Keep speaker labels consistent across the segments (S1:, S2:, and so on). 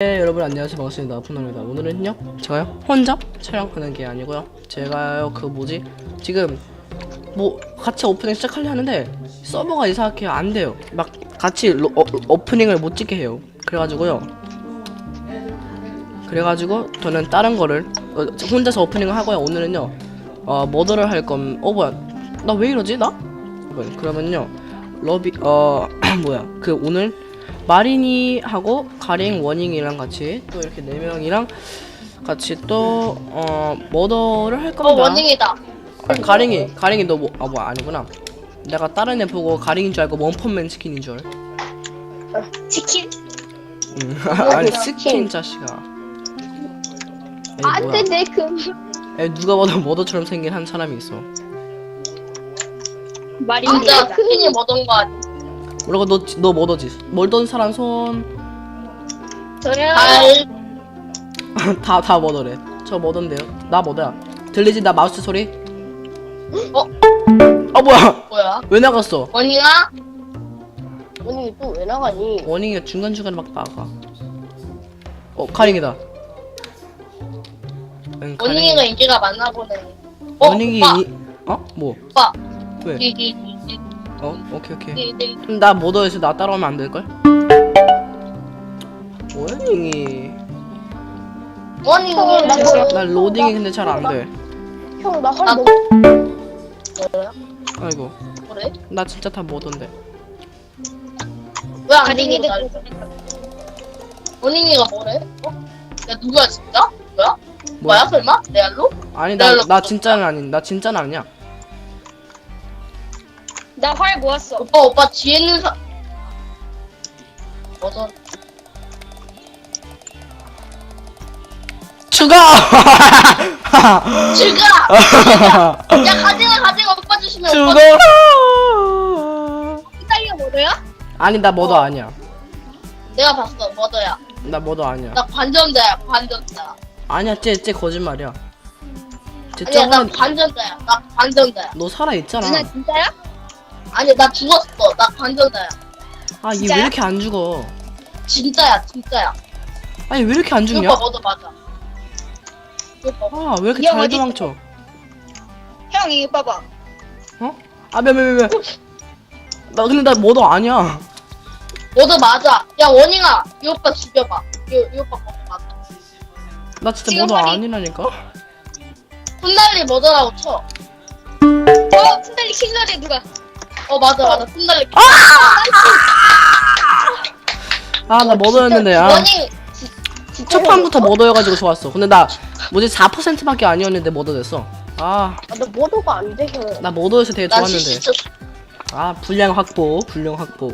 S1: 네, 여러분 안녕하세요. 반갑습니다. 푸노입니다. 오늘은요 제가요 혼자 촬영하는 게 아니고요. 제가요 그 뭐지? 지금 뭐 같이 오프닝 시작하려 하는데 서버가 이상하게 안 돼요. 막 같이 로, 어, 오프닝을 못 찍게 해요. 그래가지고요. 그래가지고 저는 다른 거를 어, 혼자서 오프닝을 하고요. 오늘은요 어 머더를 할건 어 뭐야? 나 왜 이러지? 나? 그러면요 러비 어 뭐야? 그 오늘 마린이하고 가링 원잉이랑 같이 또 이렇게 네 명이랑 같이 또 어 머더를
S2: 할어
S1: 겁니다.
S2: 원닝이다.
S1: 아, 가링이 가링이 너뭐 아 뭐 아니구나. 내가 다른 애 보고 가링인 줄 알고 원펀맨 치킨인 줄.
S3: 치킨?
S1: 응. 아니 스킨 자식아. 에이, 뭐야.
S3: 안돼 내 그.
S1: 에이, 누가 봐도 머더처럼 생긴 한 사람이 있어.
S3: 말이
S2: 진짜 스킨이 뭐던 거아 니?
S1: 그리고 너너 머더지. 멀던 사람 손 다
S3: 저요.
S2: 알.
S1: 다 머더래. 저 머던데요. 나 머더야. 들리지 나 마우스 소리?
S2: 어?
S1: 아 뭐야?
S2: 뭐야?
S1: 왜 나갔어?
S2: 원닝아?
S3: 언니 또왜 나가니?
S1: 원잉이가 중간 중간에 막 나가. 어, 카링이다. 응,
S2: 원닝이가 인기가 많나 보네. 어
S1: 원잉이,
S2: 오빠.
S1: 이- 어? 뭐?
S2: 오빠.
S1: 왜?
S2: 디디디디.
S1: 어, 오케이, 오케이.
S2: 디디.
S1: 그럼 나 모더에서 나 따라오면 안 될걸?
S2: 원닝이.
S3: 어, 나
S1: 로딩이 근데 잘 안 돼.
S3: 형나 할
S2: 아.
S3: 너무
S2: 뭐야?
S1: 아이고.
S2: 그래?
S1: 나 진짜 다 모던데.
S2: 왜안
S3: 가링이
S2: 되니? 원닝이가 뭐래? 어? 야 누구야 진짜? 뭐야? 뭐야 설마? 레알로?
S1: 아니, 나, 나나 진짜는 아닌, 나 진짜는 아니야.
S3: 나 활 모았어.
S2: 오빠 오빠 뒤에 있는 사. 뭐죠?
S1: 죽어!
S2: 죽어! 야 가지마 가지마 오빠 주시면 오빠
S1: 죽어라!
S2: 딸이가 뭐야?
S1: 아니, 나 모더
S2: 어.
S1: 아니야.
S2: 내가 봤어 뭐더야?
S1: 나 모더 아니야.
S2: 나 관전자야 관전자.
S1: 아니야, 쟤, 쟤 거짓말이야. 쟤
S2: 아니야 나
S1: 저번에
S2: 관전자야. 나 관전자야.
S1: 너 살아 있잖아.
S2: 진짜야? 아니 나 죽었어. 나 관전자야.
S1: 아, 얘 왜
S3: 진짜야?
S1: 이렇게 안 죽어?
S2: 진짜야 진짜야.
S1: 아니, 왜 이렇게
S2: 안이
S1: 죽냐?
S2: 뭐도 맞아. 이
S1: 아, 왜 이렇게
S3: 이형
S1: 잘
S3: 어디
S1: 도망쳐?
S3: 형 이거 봐봐.
S1: 아, 매, 매, 매, 매. 나 근데 나 뭐도 아니야.
S2: 뭐도 맞아. 야 원잉아 이 오빠 죽여봐. 이, 이 오빠 뭐도 맞아.
S1: 나 진짜
S3: 지금
S1: 뭐도 아니라니까?
S2: 훗날리 뭐더라고 쳐.
S3: 어 푼달리 킬러래 누가?
S2: 어 맞아 맞아 훗날리.
S1: 아, 나 뭐도였는데, 아.
S2: 원잉 지- 진짜
S1: 첫 판부터 뭐도여가지고 좋았어. 근데 나, 뭐지, 4%밖에 아니었는데 뭐도 됐어. 아,
S3: 나 모도가 안 돼, 형.
S1: 나 뭐도에서 되게
S2: 나
S1: 좋았는데.
S2: 진짜
S1: 아, 분량 확보, 분량 확보.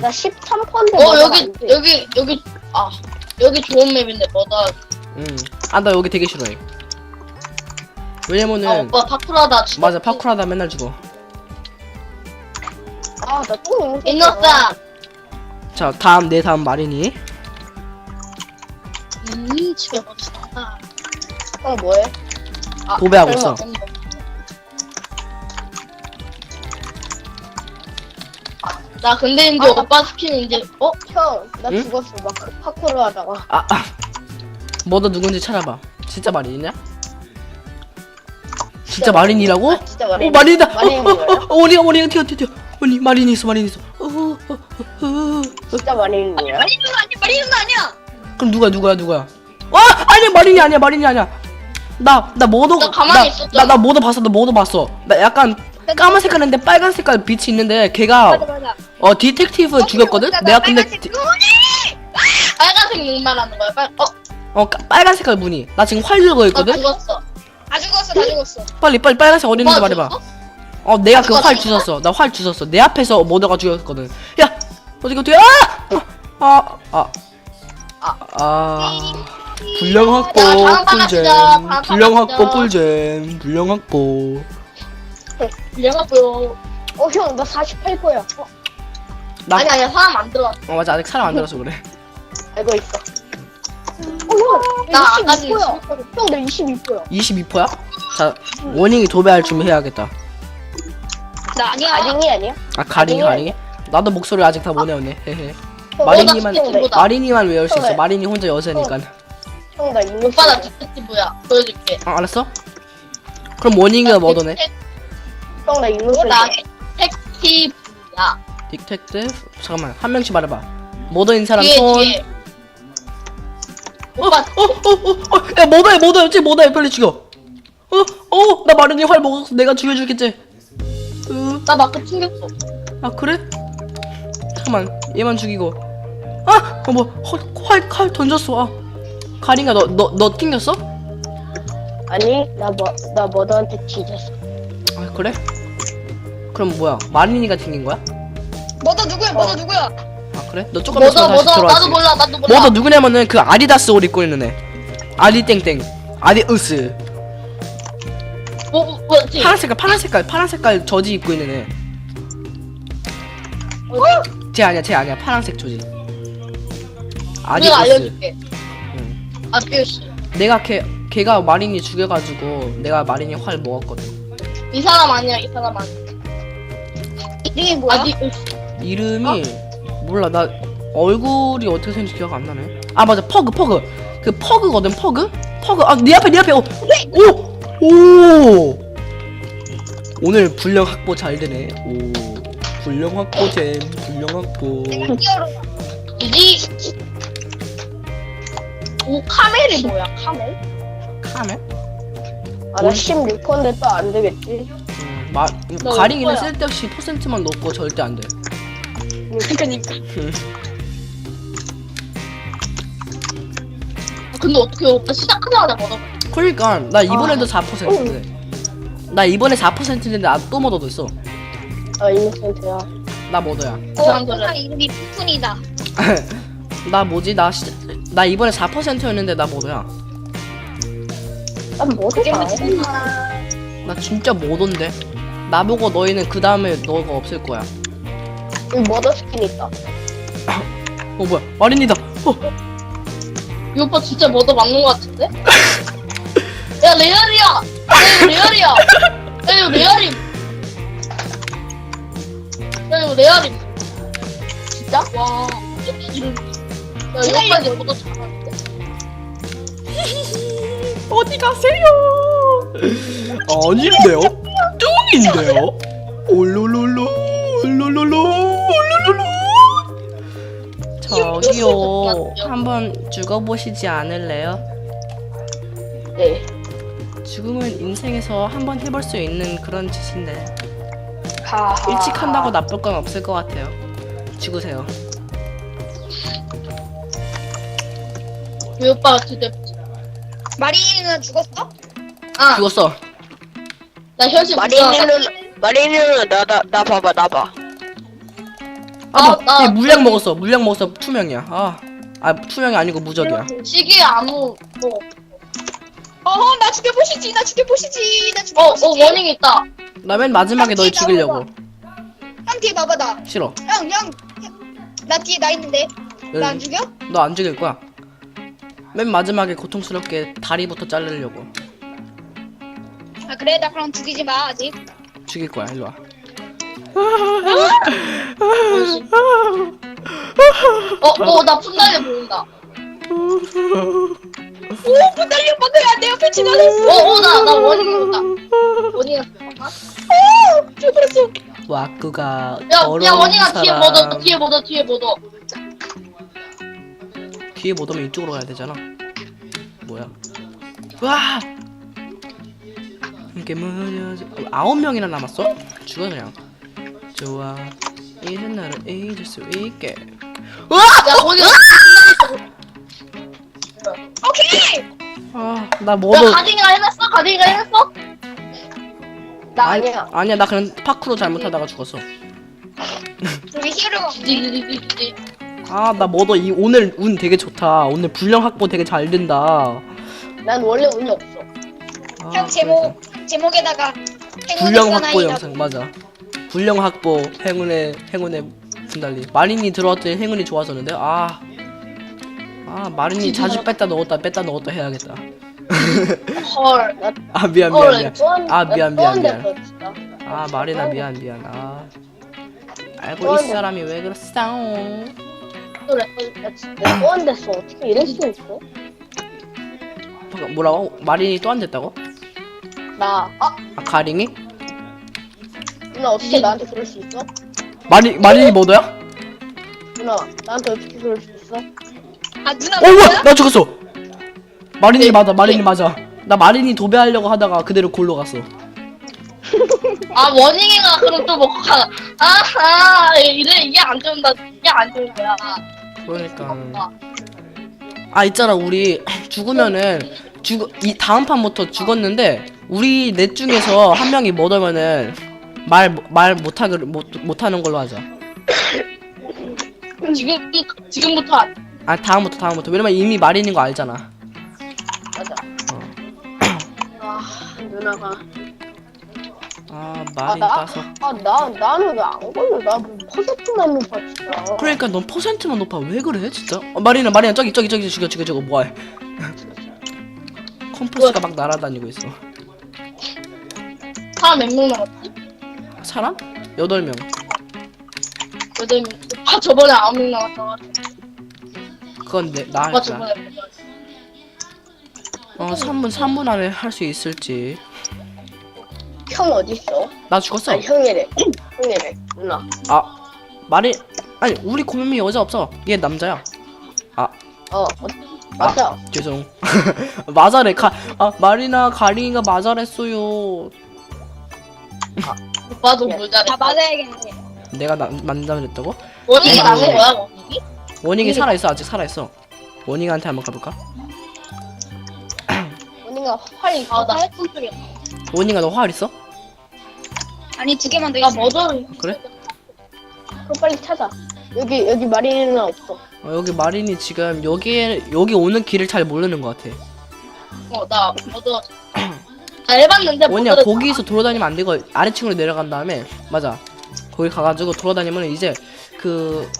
S3: 나 13%인데
S2: 어 여기. 여기 여기 아 여기 좋은 맵인데 뭐다
S1: 응. 아, 나 여기 되게 싫어해. 왜냐면은,
S2: 아 오빠 파쿠라다 죽
S1: 맞아, 파쿠라다 맨날 죽어.
S3: 아, 나또 너무
S2: 인너싸
S1: 자, 다음, 내 다음 마린이.
S2: 음 죽여버렸다
S3: 형 뭐해?
S2: 아,
S1: 도배하고
S2: 설마.
S1: 있어.
S2: 나 근데 이제
S3: 아,
S2: 오빠 스킨 이제 어?
S3: 형, 나
S1: 응?
S3: 죽었어. 막 그 파쿠르 하다가.
S1: 아, 아. 뭐도 누군지 찾아봐. 진짜 마린이냐? 진짜 마린이라고?
S3: 아, 진짜 마린.
S1: 오 마린이다.
S3: 마린인
S1: 어, 어,
S3: 거예요?
S1: 어, 어리야 어리야 튀어 튀어 튀어. 언니 마린이 있어 마린이 있어. 어, 어, 어, 어.
S3: 진짜 마린인 거야?
S2: 마리는 아니 마리는 아니야
S1: 그럼 누가 누구야 누구야? 와 아니 마린이 아니야 마린이 아니야. 나나 뭐도
S2: 나 가만히 있었잖아.
S1: 나나 뭐도 봤어 나 뭐도 봤어. 나 약간 까만 색깔인데 빨간 색깔 빛이 있는데 걔가
S3: 맞아.
S1: 어 디텍티브 죽였거든. 내가 근데 디-
S2: 빨간색 눈 말하는 거야 빨 어?
S1: 어 까- 빨간 색깔 무늬. 나 지금 활 들고
S2: 나
S1: 있거든.
S2: 죽었어
S3: 다 죽었어, 다 죽었어.
S1: 빨리 빨리 빨간색 어디 있는지
S2: 오빠
S1: 말해봐.
S2: 어
S1: 내가 그
S2: 누가
S1: 활
S2: 죽었어?
S1: 주웠어. 나 활 주웠어. 내 앞에서 모더가 죽였거든. 야 어디 어디 아! 아! 아! 아! 아! 불량 확보
S2: 야, 다음 판
S1: 꿀잼.
S2: 합시다. 다음 판
S1: 불량 확보
S2: 합시다.
S1: 꿀잼. 불량 확보.
S2: 얘가고요
S3: 어, 형, 나 48%야. 어,
S1: 나
S2: 아니 아니야 사람 안 들어
S1: 어, 맞아 아직 사람 안 들어서 그래.
S3: 알고 있어. 어, 형,
S2: 나
S3: 나
S2: 아까
S3: 22%야. 형, 나 22%야.
S1: 22%야? 자 원잉이 도배할 준비해야겠다.
S3: 나 아니야. 아링이 아니야?
S1: 아 가링이
S3: 아니야.
S1: 가링이? 나도 목소리 아직 다못 내었네. 헤헤. 마린이만
S2: 친구다.
S1: 마린이만 외울 수 있어
S3: 네.
S1: 마린이 혼자 여세니까
S3: 형나 인물
S2: 오빠
S3: 나쓰
S2: 디텍티브야. 보여줄게.
S1: 아 알았어? 그럼 원인이가 뭐더네?
S3: 형나
S2: 쓰나 디텍티브야.
S1: 딕텍트 잠깐만 한 명씩 말해봐 머더인 사람
S2: 뒤에
S1: 손
S2: 뒤에. 오빠
S1: 어어어야 머더해 머더였지 머더해 빨리 죽여 어어나 마린이 활 먹었어 내가 죽여줄겠지 으,
S2: 나 마크 튕겼어.
S1: 아 그래? 잠깐만 얘만 죽이고 아뭐활 칼 던졌어 아 가린가 너 너 너 튕겼어?
S3: 아니 나 뭐 나 머더한테 뒤졌어
S1: 아 그래? 그럼 뭐야 마린이가 튕긴 거야?
S3: 머더 누구야 머더 누구야
S1: 아 그래? 너 조금 있으면
S2: 뭐다
S1: 다시
S2: 뭐다
S1: 들어왔지
S2: 나도 몰라 나도 몰라.
S1: 뭐더 누구냐면은 그 아디다스 옷 입고 있는 애 아디 땡땡 아디우스
S2: 뭐지?
S1: 파란 색깔 파란 색깔 파란 색깔 저지 입고 있는 애. 쟤 아니야 쟤 아니야 파란색 저지. 아디
S2: 내가. 알려줄게.
S1: 응.
S2: 아디우스.
S1: 내가 걔 걔가 마린이 죽여가지고 내가 마린이 활 먹었거든.
S2: 이 사람 아니야 이 사람 아니야.
S3: 이게 뭐야
S2: 아디우스.
S1: 이름이 몰라 나 얼굴이 어떻게 생긴지 기억 안 나네. 아 맞아 퍼그 퍼그 그 퍼그거든 퍼그 퍼그 아네 앞에 네 앞에 오 오. 오! 오늘 분량 확보 잘 되네. 오. 분량 확보 잼. 분량 확보.
S2: 이지. 오 카멜이 뭐야 카멜?
S1: 카멜?
S3: 아나 16%인데 또 안 되겠지
S1: 음, 마,
S2: 너 이거야.
S1: 쓸데없이 퍼센트만 넣고 절대 안 돼.
S3: 그니까
S2: 근데 어떻게 오빠 시작하자마자 먹어?
S1: 그러니까 나 이번에도
S3: 아.
S1: 4%인데. 나 이번에 4%인데 나또 먹어도 있어.
S3: 아 인센트야
S1: 나 뭐더야?
S2: 그 사람들은
S3: 어, 이름이 푸푼이다
S1: 나 뭐지? 나, 시, 나 이번에 4%였는데 나 뭐더야?
S3: 난 머더가
S1: 나 진짜 뭐던데? 나보고 너희는 그 다음에 너가 없을 거야.
S3: 이 머더 스킨 있다
S1: 어 뭐야? 마린이다. 어,
S2: 이 오빠 진짜 뭐도 맞는 것 같은데? 야 레알이야! 이거 레알이야! 야 이거 레알임! 야 이거 레알임! 진짜? 와야 이거까지 뭐도 잘하는데?
S1: 어디 가세요? 아닌데요? 뚱인데요? 올로로로 올로로로 올로로로 저기요 한번 죽어보시지 않을래요?
S3: 네
S1: 죽음은 인생에서 한번 해볼 수 있는 그런 짓인데
S3: 하하.
S1: 일찍 한다고 나쁠 건 없을 것 같아요. 죽으세요.
S2: 이 오빠가 드디어
S3: 마리는 죽었어?
S2: 아!
S1: 죽었어.
S2: 나 현실
S3: 마리는 마리는 나나 나 봐봐 나 봐.
S1: 아,
S2: 아,
S1: 뭐,
S2: 나-
S1: 얘 물약 먹었어. 물약 먹었어. 투명이야. 아, 아 투명이 아니고 무적이야.
S2: 시기에 아무 뭐
S3: 어허 나 죽여보시지 나 죽여보시지 나
S2: 어, 어, 워닝 있다.
S1: 나맨 마지막에 널 죽이려고
S3: 형 뒤에 봐봐 나.
S1: 싫어
S3: 형 형. 나 뒤에 나 있는데 나 안 죽여?
S1: 너 안 죽일 거야 맨 마지막에 고통스럽게 다리부터 자르려고
S3: 아 그래 나 그럼 죽이지 마 아직.
S1: 죽일 거야 일로 와
S2: 어, 어, 나 풋날려 보인다.
S3: 오 분달려 분달려 내 옆에 지나갔어.
S2: 어, 어, 나, 나 워닝 온다. 워닝 왔어.
S3: 죽었어.
S1: 와꾸가
S2: 야,
S1: 더러운
S2: 야, 원이가 뒤에
S1: 사람.
S2: 못 얻어, 뒤에 못 얻어, 뒤에 못 얻어.
S1: 뒤에 못 오면 이쪽으로 가야 되잖아 뭐야 와 이게 뭐냐 어, 아홉 명이나 남았어? 죽어 그냥 좋아 이런 나를 잊을 수 있게
S2: 야, 원이가
S3: 오케이.
S1: 아나
S2: 야,
S1: 뭐도
S2: 가딩이가 해냈어? 가딩이가 해냈어?
S3: 나
S1: 아니,
S3: 아니야.
S1: 아니야 나 그냥 파크로 잘못하다가 죽었어
S3: 우리.
S2: 지지지지지.
S1: 아나 뭐도 이 오늘 운 되게 좋다 오늘 불량 확보 되게 잘 된다
S3: 난 원래 운이 없어.
S1: 아,
S3: 형 제목 제목에다가
S1: 불량 확보 영상 맞아 불량 확보 행운의 행운의 분달리 마린이 들어왔더니 행운이 좋아졌는데 아. 아 마린이 자주 뺐다 넣었다 뺐다 넣었다 해야겠다
S2: 헐.
S1: 아 미안
S2: 어,
S1: 미안 미안 아, 미안, 미안, 미안.
S3: 진짜.
S1: 아 마린아 미안 미안 아 알고
S3: 또
S1: 이. 사람이 왜 그랬어
S4: 또 또안 됐어 어떻게 이럴 수 있어?
S1: 뭐라고? 마린이 또 안 됐다고?
S4: 나 아,
S1: 아 가링이?
S4: 누나 어떻게 나한테 그럴 수 있어?
S1: 마린 마린이 뭐더야?
S4: 누나 나한테 어떻게 그럴 수 있어?
S3: 아 누나
S1: 어
S3: 뭐야?
S1: 나 죽었어. 마린이 맞아. 마린이 맞아. 나 마린이 도배하려고 하다가 그대로 골로 갔어.
S4: 아 원인이가 그럼 또 먹고 가 아하 이래 이게 안 좋은다 이게 안 좋은 거야
S1: 그러니까.
S4: 아,
S1: 아 있잖아 우리 죽으면은 죽 이 다음 판부터 죽었는데 우리 넷 중에서 한 명이 뭐더면은 말 말 못하기 못 못하는 걸로 하자.
S4: 지금 지금부터 안-
S1: 아 다음부터 다음부터 왜냐면 이미 마린인 거 알잖아.
S4: 맞아
S1: 어.
S4: 아 누나가
S1: 아 마린
S4: 나?
S1: 따서.
S4: 아나 나는 왜 안 걸려 나뭐 퍼센트만 높아 진짜
S1: 그러니까 넌 퍼센트만 높아 왜 그래 진짜? 어, 마린아 마린아 저기 저기 저기 죽여 죽여 저거 뭐해? 컴퍼스가 막 날아다니고 있어.
S4: 사람 몇명 남았지?
S1: 사람? 여덟 명.
S4: 여덟 명 아, 저번에 아홉 명 남았어
S1: 그건 내나
S4: 아빠
S1: 할까?
S4: 저번에
S1: 어 3분 3분 안에 할 수 있을지.
S4: 형 어디 있어?
S1: 나 죽었어.
S4: 아 형이래 형이래 누나.
S1: 아 말이 아니 우리 고민이 여자 없어. 얘 남자야.
S4: 어 어, 맞아.
S1: 죄송. 맞아래 가 아 말이나 가린이가 맞아랬어요.
S4: 오빠도 뭘 잘해
S3: 다 맞아야겠네.
S1: 내가 나, 만나랬다고?
S4: 원인이
S1: 아이고.
S4: 남은 거야 원인이?
S1: 원익이 살아 있어 아직 살아 있어. 원익한테 한번 가볼까?
S4: 아나 해픈 쪽에
S1: 원익아 너 활 있어?
S3: 아니 두 개만 더
S4: 나
S3: 있어.
S1: 그래?
S4: 그럼 빨리 찾아. 여기 여기 누나 없어.
S1: 어, 여기 마린이 지금 여기 여기 오는 길을 잘 모르는 것 같아.
S4: 어나 머저. 나 해봤는데
S1: 원이야 거기서 돌아다니면 안 되고 아래층으로 내려간 다음에 맞아. 거기 가가지고 돌아다니면 이제 그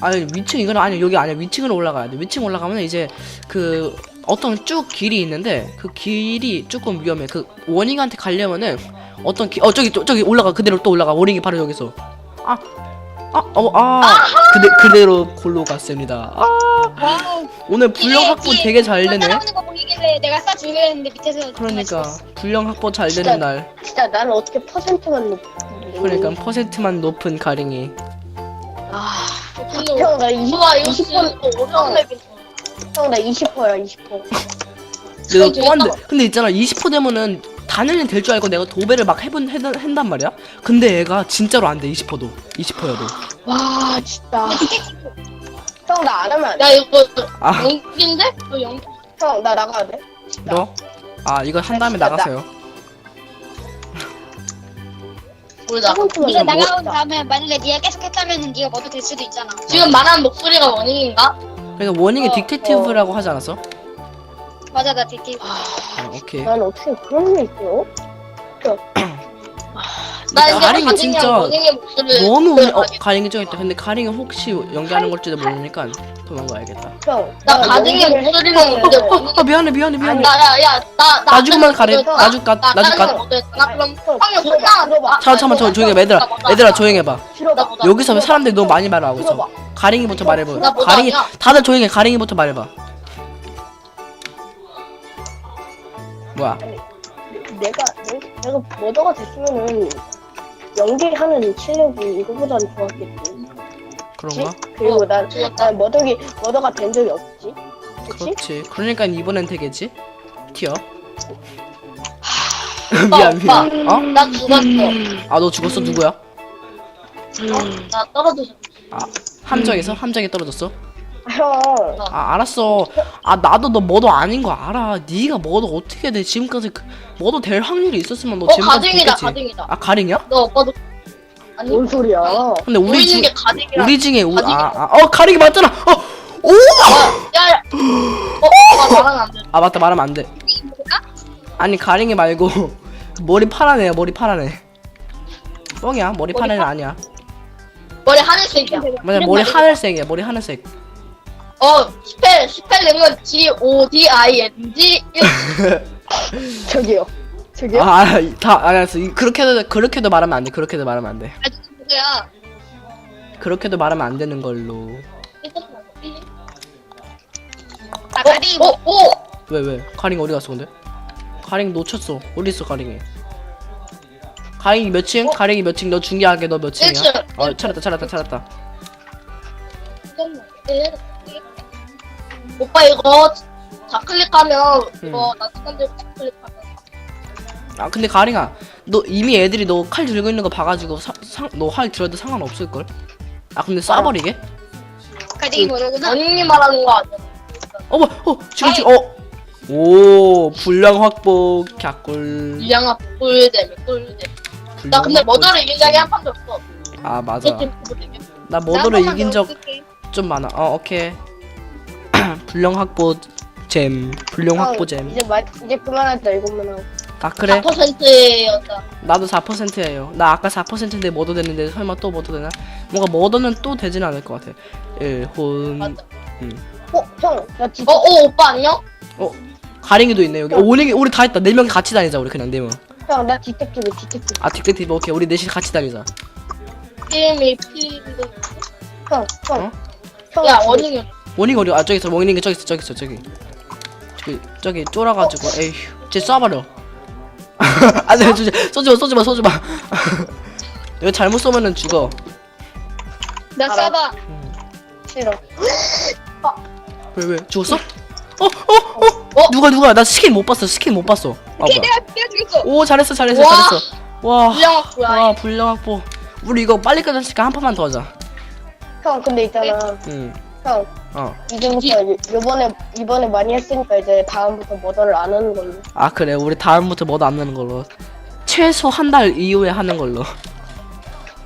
S1: 아니 위층 이건 아니 여기 아니야. 위층으로 올라가야 돼. 위층 올라가면 이제 그 어떤 쭉 길이 있는데 그 길이 조금 위험해. 그 원익한테 가려면은 어떤 기, 어 저기 또 저기 올라가. 그대로 또 올라가. 원익이 바로 여기서. 아 아 어 아. 그대 그대로 골로 갔습니다. 아. 오늘 불량 확보 되게 잘 되네.
S3: 따라오는 거 보이길래 내가 쏴 죽였는데 밑에서
S1: 그러니까. 불량 확보 잘 되는
S4: 진짜.
S1: 날.
S4: 진짜 나는 어떻게 퍼센트만 높
S1: 그러니까 퍼센트만 높은 가ring이
S4: 아 형 나 20, 20% 어려운 맵이 형나 20%야 20%
S1: 내가 또 한데. 근데 있잖아 20% 되면은 당연히 될줄 알고 내가 도배를 막 해본 해단, 한단 말이야? 근데 얘가 진짜로 안돼 20%도. 20%여도.
S4: 와 진짜. 형 나 안 하면 안돼.
S2: 야 이거
S1: 아.
S2: 연기인데? 너 연기.
S4: 형 나 나가야 돼.
S1: 너? 아 이거 한 다음에
S4: 나-
S1: 나가세요
S3: 네가
S4: 높아.
S3: 나가온 다음에 만약에 네가 계속 했다면은 네가 먼저 될 수도 있잖아.
S2: 지금 말하는 목소리가 원인인가?
S1: 그러니까 원익이
S4: 어,
S1: 딕테티브라고 하지 않았어?
S3: 맞아 나 되게
S1: 아 오케이
S4: 난 어떻게 그런 게 있어?
S2: 나 이제
S1: 가링이 진짜
S2: 목소리를
S1: 너무 운... 어. 가ring이 좀 있다. 근데 가ring이 혹시 연기하는 걸지도 모르니까 도망가야겠다.
S2: 형나 가ring의 목소리는 근데 원인
S1: 아 미안해 미안해 미안해.
S2: 야야야나나
S1: 나 죽으면 가래 나 죽가 나 죽가
S2: 나 그럼
S4: 형
S2: 형이
S4: 들어봐,
S2: 혼나
S4: 들어봐.
S1: 잠깐만 저 조용히 해. 얘들아 얘들아 조용히 해봐.
S4: 들어봐
S2: 나
S1: 여기서 사람들이 너무 많이 말하고 있어. 가ring이부터 말해봐.
S2: 뭐가 아니야.
S1: 다들 조용히 해. 가ring이부터 말해봐. 뭐야?
S4: 내가 내- 내가 머더가 됐으면은 연기하는 실력이 이거보단 좋았겠지
S1: 그런가?
S4: 그리고 난, 난 머더기 머더가 된 적이 없지 그치?
S1: 그렇지 그러니까 이번엔 되겠지 튀어
S2: 오빠,
S1: 미안 미안 어?
S2: 나 죽었어
S1: 아 너 죽었어 누구야?
S2: 나 떨어졌어
S1: 함정에서? 함정에 떨어졌어?
S4: 형
S1: 아. 알았어. 아 나도 너 뭐도 아닌 거 알아. 네가 뭐도 어떻게 돼? 지금까지 그, 뭐도 될 확률이 있었으면 너
S2: 어
S1: 지금까지
S2: 가ring이다
S1: 됐겠지.
S2: 가ring이다.
S1: 아 가ring이야?
S2: 너 오빠도 아니
S4: 뭔 소리야?
S1: 근데 우리
S2: 보이는
S1: 중
S2: 게 가ring이라
S1: 우리 중에 우,
S2: 가ring이.
S1: 아, 아, 어 가ring이 맞잖아. 어! 오!
S2: 야 야 어? 나 말하면 안돼.
S1: 아 맞다. 말하면 안 돼. 아니 가ring이 말고 머리 파란 애야 머리 파란 애 뻥이야. 머리 파란 애 아니야.
S2: 머리 하늘색이야.
S1: 맞아 머리 하늘색이야 머리 하늘색
S2: 어 스펠 스펠링은 G O D I N G
S4: 저기요 저기요?
S1: 아다 알았어 이- 그렇게도 그렇게도 말하면 안 돼 그렇게도 말하면 안돼
S2: 아직 누구야
S1: 그렇게도 말하면 안 되는 걸로
S3: 아 가리
S5: 어, 오!
S1: 왜 왜? 카링 어디 갔어 근데? 카링 놓쳤어. 어디 있어 카링이? 카링이 몇 층? 카링이 몇 층? 너 중계하게 너 몇 층이야?
S5: 일층.
S1: 어 찾았다 찾았다 찾았다.
S5: 오빠 이거 좌클릭하면
S1: 음.
S5: 이거 나 시간대로 좌클릭하면.
S1: 아 근데 가링아 너 이미 애들이 너 칼 들고 있는 거 봐가지고 너활 들어도 상관없을 걸? 아 근데 쏴버리게?
S3: 가리 모르구나.
S5: 본인이 말하는 거 아니야?
S1: 어머 어 지금 지금 어오 분량 확보 갸꿀.
S5: 이양아 꿀잼 꿀잼. 나 근데 머더를 이긴 적이 한 판도 없어.
S1: 아 맞아. 나 머더를 이긴 적 좀 많아. 어 오케이 분량 확보 잼 분량 확보 잼.
S4: 이제 말 이제 그만하자 이것만 하고.
S1: 아 그래?
S5: 4%였다.
S1: 나도 4%예요. 나 아까 4%인데 머더 됐는데 설마 또 머더 되나? 뭔가 머더는 또 되진 않을 것 같아. 일혼
S5: 맞아.
S4: 어, 형, 나 진짜
S5: 어, 어 오빠 안녕?
S1: 어 가링이도 있네 여기. 어, 우리 우리 다 있다. 네 명이 같이 다니자 우리 그냥 네명아
S4: 형, 나 디텍티브 디텍티브.
S1: 딕텍티브. 오케이 우리 넷이 같이 다니자.
S5: 게임이 피
S4: 형, 형,
S1: 어?
S4: 형.
S5: 야
S4: 지금-
S5: 원인이
S1: 원이가 어디 아 저기 있어 원이가 저기 있어 저기 있어 저기. 저기 저기 쫄아가지고 에휴 쟤 쏴버려. 안돼 쏘지마 쏘지마 쏘지마. 이거 잘못 쏘면은 죽어.
S3: 나 쏴봐.
S4: 싫어.
S1: 왜 왜? 죽었어? 어? 어? 어? 누가 누가? 나 스킨 못 봤어 스킨 못 봤어. 아 뭐야.
S3: 내가 내가 죽였어.
S1: 오 잘했어 잘했어
S5: 와.
S1: 잘했어. 와.
S5: 불량학교야
S1: 와 불량 확보 우리 이거 빨리 끝났으니까 한 판만 더 하자.
S4: 형, 근데 있잖아.
S1: 응.
S4: 형,
S1: 어.
S4: 이제부터 이- 요번에 이번에 많이 했으니까 이제 다음부터 머더를 안 하는 걸로.
S1: 아 그래 우리 다음부터 뭐도 안 나는 걸로 최소 한 달 이후에 하는 걸로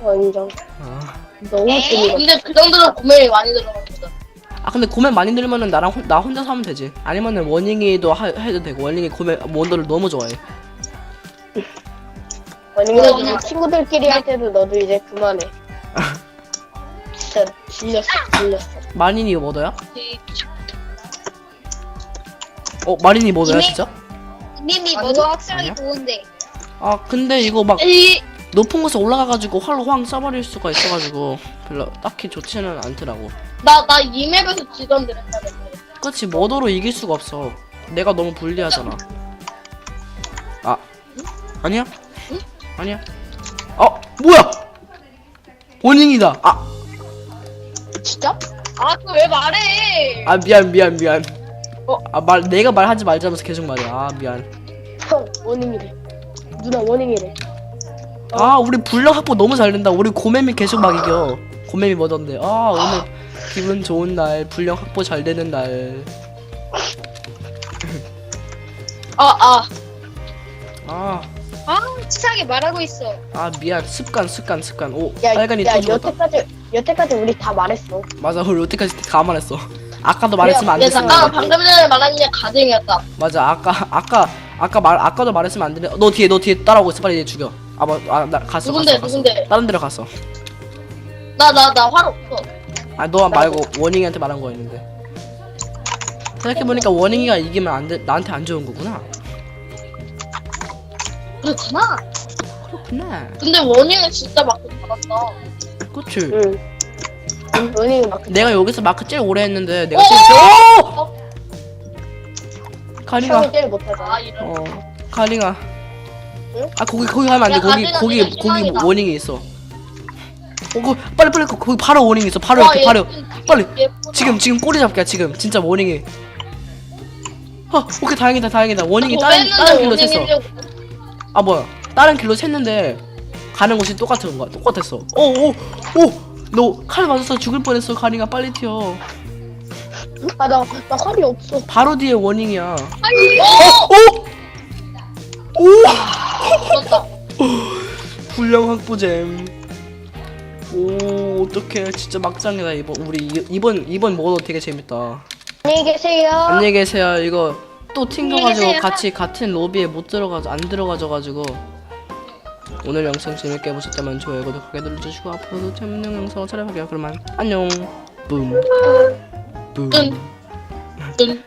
S4: 어, 인정.
S1: 아.
S4: 너무 재미가.
S5: 근데 그 정도로 구매이 많이 들어갑니다
S1: 아 근데 고민 많이 들면은 나랑 혼, 나 혼자서 하면 되지 아니면은 원잉이도 하, 해도 되고 원잉이 고민 원더를 너무 좋아해
S4: 아니면
S5: 그래,
S4: 우리 친구들끼리 할 때도 너도 이제 그만해. 진짜 질렸어, 질렸어.
S1: 마린이 뭐더야? 어 마린이 뭐더야
S3: 이미-
S1: 진짜?
S3: 님이
S5: 아니요?
S3: 너도 확실하게
S1: 아니야?
S3: 좋은데
S1: 아 근데 이거 막
S5: 이
S1: 높은 곳에 올라가가지고 활로 확 쏴버릴 수가 있어가지고 별로 딱히 좋지는 않더라고
S5: 나, 나 이맵에서 지던데 맨날
S1: 그렇지 머더로 이길 수가 없어 내가 너무 불리하잖아 아 아니야? 아니야 어 뭐야 원잉이다 아
S5: 진짜?
S3: 아 그거 왜 말해?
S1: 아 미안 미안 미안.
S5: 어?
S1: 아 말 내가 말하지 말자면서 계속 말해. 아 미안.
S4: 형, 원ing이래. 누나 원ing이래.
S1: 아 우리 불량 확보 너무 잘 된다. 우리 고매미 계속 막 이겨. 고매미 뭐던데. 아 오늘 기분 좋은 날 불량 확보 잘 되는 날.
S5: 아, 아.
S1: 아,
S3: 아 치사하게 말하고 있어.
S1: 아 미안. 습관 습관 습관. 오
S4: 야,
S1: 빨간이
S4: 야, 여태까지 여태까지 우리 다 말했어.
S1: 맞아 우리 여태까지 다 말했어 아까도 말했으면 안
S5: 야,
S1: 됐어
S5: 잠깐 방금 전에 말한 게 가정이었다.
S1: 맞아 아까 아까 아까 말 아까도 말했으면 안 되네 너 뒤에 너 뒤에 따라오고 있어 빨리 얘 죽여 아뭐아나 갔어
S5: 누군데,
S1: 갔어 갔어
S5: 누군데?
S1: 다른 데로 갔어
S5: 나, 나, 나 활 없어.
S1: 아 너 말고 원잉이한테 말한 거였는데 생각해보니까 원잉이가 이기면 안 돼, 나한테 안 좋은 거구나
S5: 그렇구나.
S1: 그렇구나
S5: 근데 원인은 진짜 맞고 받았다.
S1: 그치
S4: 응. 원ing이 막
S1: 내가 여기서 마크 제일 오래 했는데 내가
S5: 어?
S1: 제일 오!
S5: 어?
S1: 카링아
S4: 형이 제일 못하잖아.
S5: 아, 이런.
S1: 어
S4: 응?
S1: 아 거기 거기 가면 안 돼
S5: 야,
S1: 거기 거기
S5: 네가
S1: 거기
S5: 희망이다.
S1: 있어 어 거, 빨리 빨리 거- 거기 바로 원잉 있어 바로
S5: 와,
S1: 이렇게
S5: 얘
S1: 바로 빨리.
S5: 예쁘다.
S1: 지금 지금 꼬리 잡기야 지금 진짜 원잉이 아 오케이 다행이다 다행이다 원잉이 다른
S5: 고백했는데
S1: 다른 길로 샜어
S5: 원인인지
S1: 아 뭐야 다른 길로 샜는데 가는 곳이 똑같은 거야 똑같았어 오오오너 칼 맞아서 죽을 뻔했어 가링아 빨리 튀어
S4: 아, 나, 나 활이 없어.
S1: 바로 뒤에 원잉이야
S5: 어!
S1: 오! 오!
S5: 죽었다.
S1: 불량 확보잼 오 어떡해 진짜 막장이다 이번 우리 이- 이번 이번 모드 되게 재밌다
S4: 안녕히 계세요.
S1: 안녕히 계세요 이거 또 튕겨가지고
S3: 계세요.
S1: 같이 같은 로비에 못 들어가서 안 들어가져가지고 오늘 영상 재밌게 보셨다면 좋아요 구독하기 눌러주시고 앞으로도 재밌는 영상을 촬영할게요 그러면 안녕 붐 붐.
S5: 뜬. 뜬.